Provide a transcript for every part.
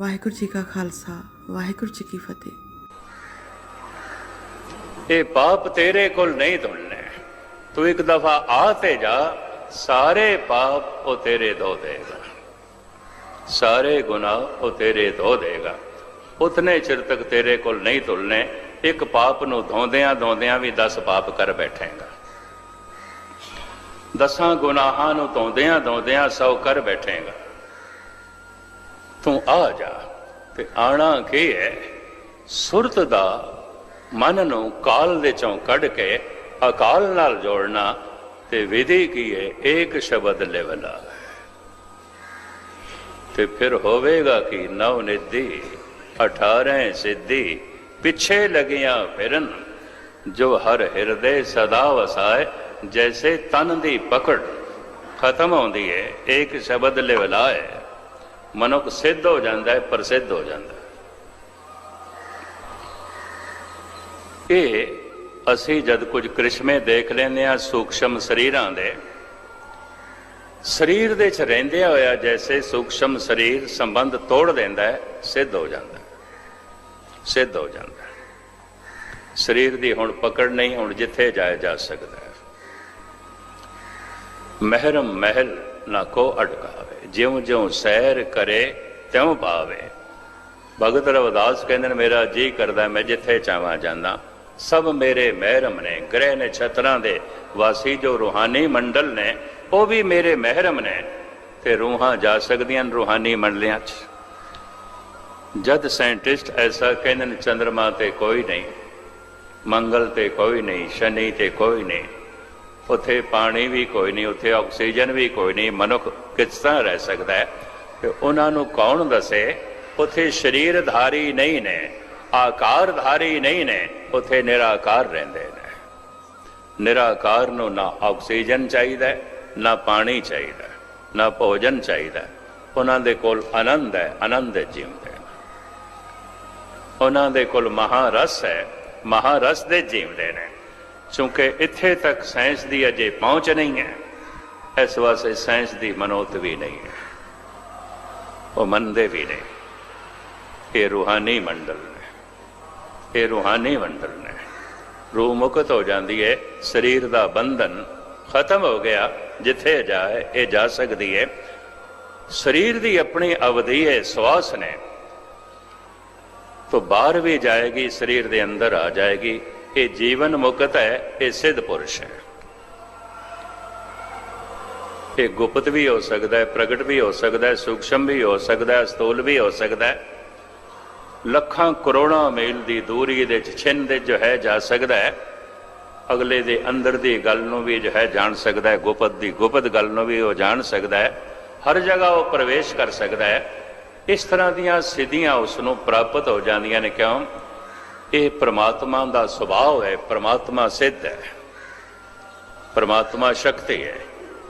ਵਾਹਿਗੁਰੂ ਜੀ ਕਾ ਖਾਲਸਾ, ਵਾਹਿਗੁਰੂ ਜੀ ਕੀ ਫਤਿਹ। ਇਹ ਪਾਪ ਤੇਰੇ ਕੋਲ ਨਹੀਂ ਧੁਲਨੇ ਤੂੰ ਇੱਕ ਦਫਾ ਆ ਤੇ ਜਾ, ਸਾਰੇ ਪਾਪ ਉਹ ਤੇਰੇ ਧੋ ਦੇਗਾ। ਸਾਰੇ ਗੁਨਾਹ ਉਹ ਤੇਰੇ ਧੋ ਦੇਗਾ। ਉਤਨੇ ਚਿਰ ਤੱਕ ਤੇਰੇ ਕੋਲ ਨਹੀਂ ਧੁਲਨੇ ਇੱਕ ਪਾਪ ਨੂੰ ਧੋਂਦਿਆਂ ਧੋਂਦਿਆਂ ਵੀ 10 ਪਾਪ ਕਰ ਬੈਠੇਗਾ। ਦਸਾਂ ਗੁਨਾਹਾਂ ਨੂੰ ਧੋਂਦਿਆਂ ਧੋਂਦਿਆਂ ਸੌ ਕਰ ਬੈਠੇਗਾ। ਤੂੰ ਆ ਜਾ ਤੇ ਆਣਾ ਕੀ ਹੈ? ਸੁਰਤ ਦਾ ਮਨ ਨੂੰ ਕਾਲ ਦੇ ਚੋਂ ਕੱਢ ਕੇ ਅਕਾਲ ਨਾਲ ਜੋੜਨਾ ਤੇ ਵਿਧੀ ਕੀ ਹੈ? ਏਕ ਸ਼ਬਦ ਲੈਵਲਾ ਤੇ ਫਿਰ ਹੋਵੇਗਾ ਕਿ? ਨਵ ਨਿਧੀ 18 ਸਿੱਧੀ, ਪਿੱਛੇ ਲਗੀਆਂ ਫਿਰਨ, ਜੋ ਹਰ ਹਿਰਦੇ ਸਦਾ ਵਸਾਏ, ਜੈਸੇ ਤਨ ਦੀ ਪਕੜ ਖਤਮ ਹੁੰਦੀ ਹੈ, ਏਕ ਸ਼ਬਦ ਲੈਵਲਾਏ। ਮਨੁੱਖ ਸਿੱਧ ਹੋ ਜਾਂਦਾ ਹੈ, ਪ੍ਰਸਿੱਧ ਹੋ ਜਾਂਦਾ ਹੈ। ਇਹ ਅਸੀਂ ਜਦ ਕੁਝ ਕ੍ਰਿਸ਼ਮੇ ਦੇਖ ਲੈਂਦੇ ਆ ਸੂਖਸ਼ਮ ਸਰੀਰਾਂ ਦੇ। ਸਰੀਰ ਦੇ ਚ ਰਹਿੰਦਿਆਂ ਹੋਇਆ ਜੈਸੇ ਸੂਖਸ਼ਮ ਸਰੀਰ ਸੰਬੰਧ ਤੋੜ ਦਿੰਦਾ ਹੈ, ਸਿੱਧ ਹੋ ਜਾਂਦਾ ਸਿੱਧ ਹੋ ਜਾਂਦਾ ਸਰੀਰ ਦੀ ਹੁਣ ਪਕੜ ਨਹੀਂ, ਹੁਣ ਜਿੱਥੇ ਜਾਇਆ ਜਾ ਸਕਦਾ ਹੈ। ਮਹਿਰਮ ਮਹਿਲ ਨਾ ਕੋ ਅਟਕਾਵੇ। ਜਿਉਂ ਜਿਉਂ ਸੈਰ ਕਰੇ, ਤਿਉਂ ਪਾਵੇ ਭਗਤ ਰਵਿਦਾਸ ਕਹਿੰਦੇ ਨੇ, ਮੇਰਾ ਜੀ ਕਰਦਾ, ਮੈਂ ਜਿੱਥੇ ਚਾਹਾਂ ਜਾਂਦਾ। ਸਭ ਮੇਰੇ ਮਹਿਰਮ ਨੇ, ਗ੍ਰਹਿ ਨੇ ਛਤਰਾਂ ਦੇ ਵਾਸੀ ਜੋ ਰੂਹਾਨੀ ਮੰਡਲ ਨੇ, ਉਹ ਵੀ ਮੇਰੇ ਮਹਿਰਮ ਨੇ। ਤੇ ਰੂਹਾਂ ਜਾ ਸਕਦੀਆਂ ਨੇ ਰੂਹਾਨੀ ਮੰਡਲਿਆਂ 'ਚ। ਜਦ ਸਾਇੰਟਿਸਟ ਐਸਾ ਕਹਿੰਦੇ ਨੇ ਚੰ드ਰਮਾ ਤੇ ਕੋਈ ਨਹੀਂ, ਮੰਗਲ ਤੇ ਕੋਈ ਨਹੀਂ, ਸ਼ਨੀ ਤੇ ਕੋਈ ਨਹੀਂ ਉੱਥੇ ਪਾਣੀ ਵੀ ਕੋਈ ਨਹੀਂ, ਉੱਥੇ ਆਕਸੀਜਨ ਵੀ ਕੋਈ ਨਹੀਂ, ਮਨੁੱਖ ਕਿਸ ਤਰ੍ਹਾਂ ਰਹਿ ਸਕਦਾ ਹੈ? ਤੇ ਉਹਨਾਂ ਨੂੰ ਕੌਣ ਦੱਸੇ? ਉੱਥੇ ਸਰੀਰਧਾਰੀ ਨਹੀਂ ਨੇ, ਆਕਾਰਧਾਰੀ ਨਹੀਂ ਨੇ, ਉੱਥੇ ਨਿਰਾਕਾਰ ਰਹਿੰਦੇ ਨੇ। ਨਿਰਾਕਾਰ ਨੂੰ ਨਾ ਆਕਸੀਜਨ ਚਾਹੀਦਾ ਨਾ ਪਾਣੀ ਚਾਹੀਦਾ ਨਾ ਭੋਜਨ ਚਾਹੀਦਾ ਉਹਨਾਂ ਦੇ ਕੋਲ ਆਨੰਦ ਹੈ, ਆਨੰਦ ਜੀਵਦੇ ਨੇ। ਉਹਨਾਂ ਦੇ ਕੋਲ ਮਹਾਰਸ ਹੈ, ਮਹਾਰਸ ਦੇ ਜੀਵਦੇ ਨੇ। ਕਿਉਂਕਿ ਇੱਥੇ ਤੱਕ ਸਾਇੰਸ ਦੀ ਅਜੇ ਪਹੁੰਚ ਨਹੀਂ ਹੈ, ਇਸ ਵਾਸਤੇ ਸਾਇੰਸ ਦੀ ਮਨੋਤ ਵੀ ਨਹੀਂ ਹੈ। ਉਹ ਮੰਨਦੇ ਵੀ ਨਹੀਂ ਇਹ ਰੂਹਾਨੀ ਮੰਡਲ ਨੇ, ਇਹ ਰੂਹਾਨੀ ਮੰਡਲ ਨੇ। ਰੂਹ ਮੁਕਤ ਹੋ ਜਾਂਦੀ ਹੈ, ਸਰੀਰ ਦਾ ਬੰਧਨ ਖਤਮ ਹੋ ਗਿਆ, ਜਿੱਥੇ ਜਾਏ, ਇਹ ਜਾ ਸਕਦੀ ਹੈ। ਸਰੀਰ ਦੀ ਆਪਣੀ ਅਵਧੀ ਹੈ, ਸਵਾਸ ਨੇ। ਤੋਂ ਬਾਹਰ ਵੀ ਜਾਏਗੀ, ਸਰੀਰ ਦੇ ਅੰਦਰ ਆ ਜਾਏਗੀ। ਇਹ ਜੀਵਨ ਮੁਕਤ ਹੈ, ਇਹ ਸਿੱਧ ਪੁਰਸ਼ ਹੈ। ਇਹ ਗੁਪਤ ਵੀ ਹੋ ਸਕਦਾ ਹੈ, ਪ੍ਰਗਟ ਵੀ ਹੋ ਸਕਦਾ ਹੈ, ਸੂਖਸ਼ਮ ਵੀ ਹੋ ਸਕਦਾ ਹੈ ਸਥੂਲ ਵੀ ਹੋ ਸਕਦਾ ਹੈ। ਲੱਖਾਂ ਕਰੋੜਾਂ ਮੀਲ ਦੀ ਦੂਰੀ ਦੇ ਛਿੰਨ ਦੇ ਜੋ ਹੈ ਜਾ ਸਕਦਾ ਹੈ। ਅਗਲੇ ਦੇ ਅੰਦਰ ਦੀ ਗੱਲ ਨੂੰ ਵੀ ਜੋ ਹੈ ਜਾਣ ਸਕਦਾ ਹੈ, ਗੁਪਤ ਦੀ ਗੁਪਤ ਗੱਲ ਨੂੰ ਵੀ ਉਹ ਜਾਣ ਸਕਦਾ ਹੈ। ਹਰ ਜਗ੍ਹਾ ਉਹ ਪ੍ਰਵੇਸ਼ ਕਰ ਸਕਦਾ ਹੈ। ਇਸ ਤਰ੍ਹਾਂ ਦੀਆਂ ਸਿੱਧੀਆਂ ਉਸ ਨੂੰ ਪ੍ਰਾਪਤ ਹੋ ਜਾਂਦੀਆਂ ਨੇ, ਕਿਉਂ? ਇਹ ਪ੍ਰਮਾਤਮਾ ਦਾ ਸੁਭਾਅ ਹੈ, ਪ੍ਰਮਾਤਮਾ ਸਿੱਧ ਹੈ। ਪ੍ਰਮਾਤਮਾ ਸ਼ਕਤੀ ਹੈ।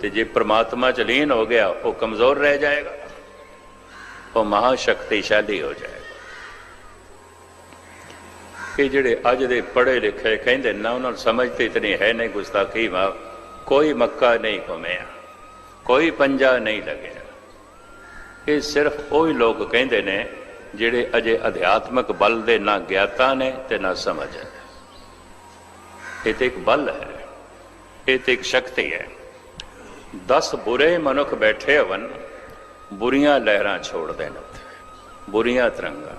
ਤੇ ਜੇ ਪ੍ਰਮਾਤਮਾ ਚ ਲੀਨ ਹੋ ਗਿਆ, ਉਹ ਕਮਜ਼ੋਰ ਰਹਿ ਜਾਏਗਾ। ਉਹ ਮਹਾ ਸ਼ਕਤੀਸ਼ਾਲੀ ਹੋ ਜਾਏਗਾ। ਇਹ ਜਿਹੜੇ ਅੱਜ ਦੇ ਪੜ੍ਹੇ ਲਿਖੇ ਕਹਿੰਦੇ ਨਾ ਉਹਨਾਂ ਨੂੰ ਸਮਝ ਤੇ ਇਤਨੀ ਹੈ ਨਹੀਂ ਗੁਸਤਾਖੀ ਮਾ ਕੋਈ ਮੱਕਾ ਨਹੀਂ ਘੁੰਮਿਆ, ਕੋਈ ਪੰਜਾ ਨਹੀਂ ਲੱਗਿਆ। ਇਹ ਸਿਰਫ ਉਹੀ ਲੋਕ ਕਹਿੰਦੇ ਨੇ ਜਿਹੜੇ ਅਜੇ ਅਧਿਆਤਮਕ ਬਲ ਦੇ ਨਾ ਗਿਆਤਾ ਨੇ ਤੇ ਨਾ ਸਮਝ ਹੈ ਇਹ ਤੇ ਇੱਕ ਬਲ ਹੈ, ਇਹ ਤੇ ਇੱਕ ਸ਼ਕਤੀ ਹੈ। 10 ਬੁਰੇ ਮਨੁੱਖ ਬੈਠੇ ਹੋਵਨ ਬੁਰੀਆਂ ਲਹਿਰਾਂ ਛੋੜਦੇ ਨੇ ਬੁਰੀਆਂ ਤਰੰਗਾਂ।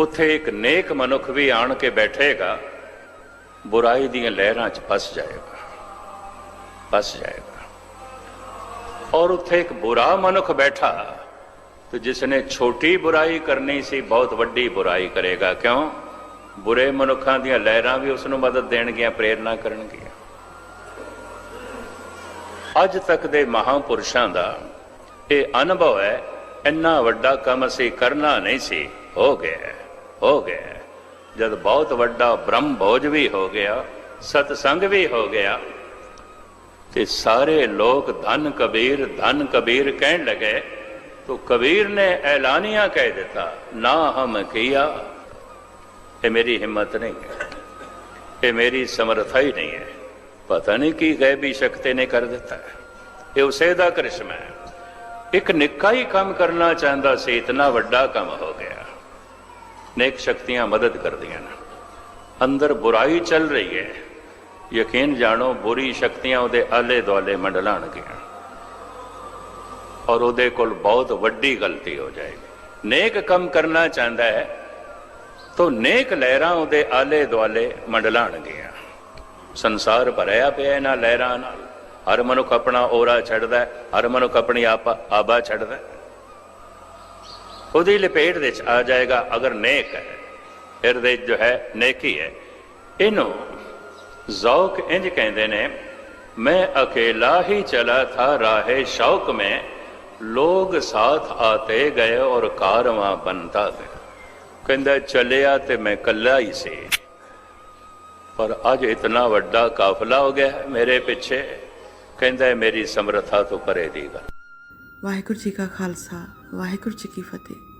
ਉੱਥੇ ਇੱਕ ਨੇਕ ਮਨੁੱਖ ਵੀ ਆਣ ਕੇ ਬੈਠੇਗਾ, ਬੁਰਾਈ ਦੀਆਂ ਲਹਿਰਾਂ 'ਚ ਫਸ ਜਾਏਗਾ ਫਸ ਜਾਏਗਾ। ਔਰ ਉੱਥੇ ਇੱਕ ਬੁਰਾ ਮਨੁੱਖ ਬੈਠਾ ਤੇ ਜਿਸ ਛੋਟੀ ਬੁਰਾਈ ਕਰਨੀ ਸੀ ਬਹੁਤ ਵੱਡੀ ਬੁਰਾਈ ਕਰੇਗਾ ਕਿਉਂ ਬੁਰੇ ਮਨੁੱਖਾਂ ਦੀਆਂ ਲਹਿਰਾਂ ਵੀ ਉਸ ਨੂੰ ਮਦਦ ਦੇਣਗੀਆਂ ਪ੍ਰੇਰਣਾ ਕਰਨਗੀਆਂ ਅੱਜ ਤੱਕ ਦੇ ਮਹਾਪੁਰਸ਼ਾਂ ਦਾ ਇਹ ਅਨੁਭਵ ਹੈ ਇੰਨਾ ਵੱਡਾ ਕੰਮ ਅਸੀਂ ਕਰਨਾ ਨਹੀਂ ਸੀ ਹੋ ਗਿਆ ਹੋ ਗਿਆ ਜਦ ਬਹੁਤ ਵੱਡਾ ਬ੍ਰਹਮ ਭੋਜ ਵੀ ਹੋ ਗਿਆ ਸਤਸੰਗ ਵੀ ਹੋ ਗਿਆ ਤੇ ਸਾਰੇ ਲੋਕ ਧਨ ਕਬੀਰ ਧਨ ਕਬੀਰ ਕਹਿਣ ਲੱਗੇ तो कबीर ने ऐलानिया कह देता ना हम किया ये मेरी हिम्मत नहीं है ये मेरी समर्था ही नहीं है पता नहीं की गैबी शक्ति ने कर देता है ये उसे ਦਾ ਕ੍ਰਿਸ਼ਮਾ ਹੈ ਇੱਕ ਨਿੱਕਾ ਹੀ ਕੰਮ ਕਰਨਾ ਚਾਹੁੰਦਾ ਸੀ ਇਤਨਾ ਵੱਡਾ ਕੰਮ ਹੋ ਗਿਆ ਨੇਕ ਸ਼ਕਤੀਆਂ ਮਦਦ ਕਰਦੀਆਂ ਨੇ ਅੰਦਰ ਬੁਰਾਈ ਚੱਲ ਰਹੀ ਹੈ ਯਕੀਨ ਜਾਣੋ ਬੁਰੀ ਸ਼ਕਤੀਆਂ ਉਹਦੇ ਆਲੇ ਦੁਆਲੇ ਮੰਡਲਾਣਗੀਆਂ ਔਰ ਉਹਦੇ ਕੋਲ ਬਹੁਤ ਵੱਡੀ ਗਲਤੀ ਹੋ ਜਾਏਗੀ। ਨੇਕ ਕੰਮ ਕਰਨਾ ਚਾਹੁੰਦਾ ਹੈ, ਤਾਂ ਨੇਕ ਲਹਿਰਾਂ ਉਹਦੇ ਆਲੇ ਦੁਆਲੇ ਮੰਡਲਾਣਗੀਆਂ ਸੰਸਾਰ ਭਰਿਆ ਪਿਆ ਇਹਨਾਂ ਲਹਿਰਾਂ ਨਾਲ। ਹਰ ਮਨੁੱਖ ਆਪਣਾ ਔਰਾ ਛੱਡਦਾ ਹਰ ਮਨੁੱਖ ਆਪਣੀ ਆਬਾ ਛੱਡਦਾ ਉਹਦੀ ਲਪੇਟ ਵਿੱਚ ਆ ਜਾਏਗਾ, ਅਗਰ ਨੇਕ ਹੈ ਹਿਰਦੇ ਜੋ ਹੈ, ਨੇਕੀ ਹੈ। ਇਹਨੂੰ ਜ਼ੌਕ ਇੰਜ ਕਹਿੰਦੇ ਨੇ, ਮੈਂ ਅਕੇਲਾ ਹੀ ਚਲਾ ਥਾ, ਰਾਹੇ ਸ਼ੌਕ ਮੈਂ ਲੋਗ ਸਾਥ ਆਤੇ ਗਏ ਔਰ ਕਾਰਵਾ ਬਣਤਾ ਗਿਆ ਕਹਿੰਦਾ, ਚੱਲਿਆ ਤੇ ਮੈਂ ਕੱਲਾ ਹੀ ਸੀ। ਪਰ ਅੱਜ ਇਤਨਾ ਵੱਡਾ ਕਾਫਲਾ ਹੋ ਗਿਆ ਮੇਰੇ ਪਿੱਛੇ। ਕਹਿੰਦਾ, ਮੇਰੀ ਸਮਰੱਥਾ ਤੋਂ ਪਰੇ ਦੀ ਗੱਲ। ਵਾਹਿਗੁਰੂ ਜੀ ਕਾ ਖਾਲਸਾ, ਵਾਹਿਗੁਰੂ ਜੀ ਕੀ ਫਤਿਹ।